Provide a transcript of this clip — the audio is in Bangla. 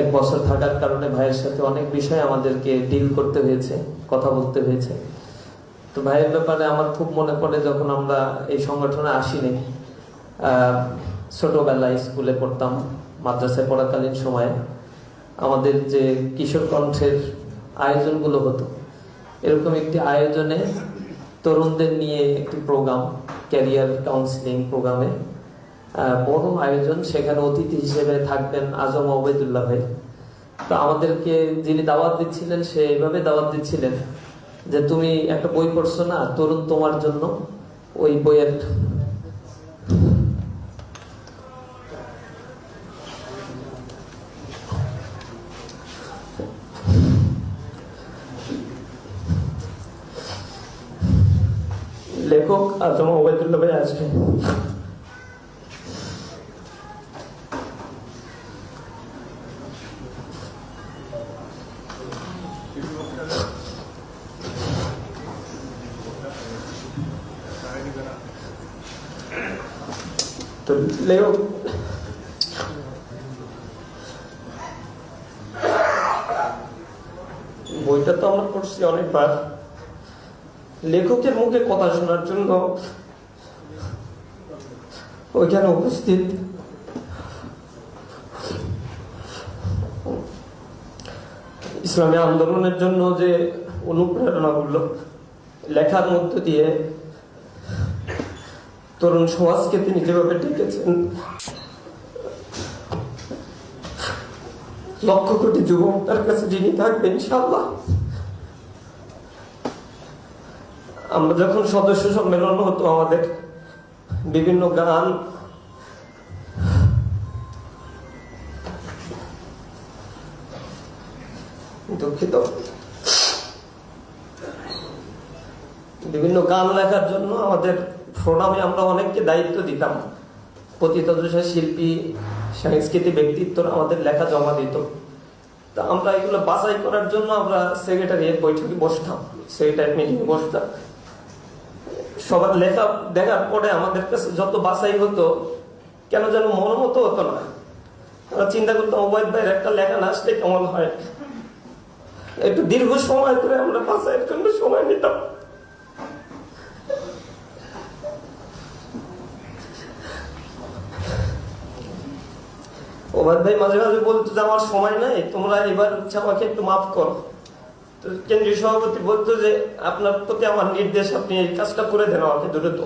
এক বছর থাকার কারণে ভাইয়ের সাথে অনেক বিষয় আমাদেরকে ডিল করতে হয়েছে, কথা বলতে হয়েছে। তো ভাইয়ের ব্যাপারে আমার খুব মনে পড়ে যখন আমরা এই সংগঠনে আসিনি। ছোটবেলায় স্কুলে পড়তাম, মাদ্রাসায় পড়াকালীন সময়ে। আমাদের যে কিশোর কণ্ঠের আয়োজনগুলো হতো, এরকম একটি আয়োজনে তরুণদের নিয়ে একটি প্রোগ্রাম ক্যারিয়ার কাউন্সিলিং প্রোগ্রামে বড় আয়োজন সেখানে অতিথি হিসেবে থাকবেন আজম ওবেদুল্লাহ ভাই। তো আমাদেরকে যিনি দাওয়াত দিচ্ছিলেন, সে এইভাবে দাওয়াত দিচ্ছিলেন যে, তুমি একটা বই পড়ছো না, তরুণ তোমার জন্য, ওই বইয়ের লেখক আজম ওবেদুল্লাহ ভাই আসবেন তো লেখক বইটা তো আমরা পড়ছি অনেকবার লেখকের মুখে কথা শোনার জন্য ওইখানে উপস্থিত। ইসলামী আন্দোলনের জন্য যে অনুপ্রেরণাগুলো লেখার মধ্য দিয়ে তরুণ সমাজকে তিনি যেভাবে ডেকেছেন, লক্ষ কোটি যুবক তার কাছে যিনি থাকবেন ইনশাল্লাহ আমরা যখন সদস্য সম্মেলন হতো আমাদের বিভিন্ন গান, দুঃখিত। বিভিন্ন গান লেখার জন্য আমাদের ফোরামে আমরা অনেককে দায়িত্ব দিতাম। পতিতদশা শিল্পী, সাংস্কৃতিক ব্যক্তিত্বরা আমাদের লেখা জমা দিত। তা আমরা এগুলো বাছাই করার জন্য আমরা সেক্রেটারি বৈঠকে বসতাম। সেক্রেটারি মিটিং বসতাম। সবার লেখা দেখার পরে আমাদের কাছে যত বাছাই হতো, কেন যেন মনোমতো হতো না। আমরা চিন্তা করতাম ওবায়দ ভাইয়ের একটা লেখা না আসলে কেমন হয়? একটু দীর্ঘ সময় ধরে আমরা বাছাইয়ের জন্য সময় নিতাম। ওবায়দ ভাই মাঝে মাঝে বলতো যে, আমার সময় নাই, তোমরা এবার হচ্ছে আমাকে একটু মাফ করো। কেন্দ্রীয় সভাপতি বলতো যে, আপনার প্রতি আমার নির্দেশ, আপনি এই কাজটা করে দেন, আমাকে দ্রুত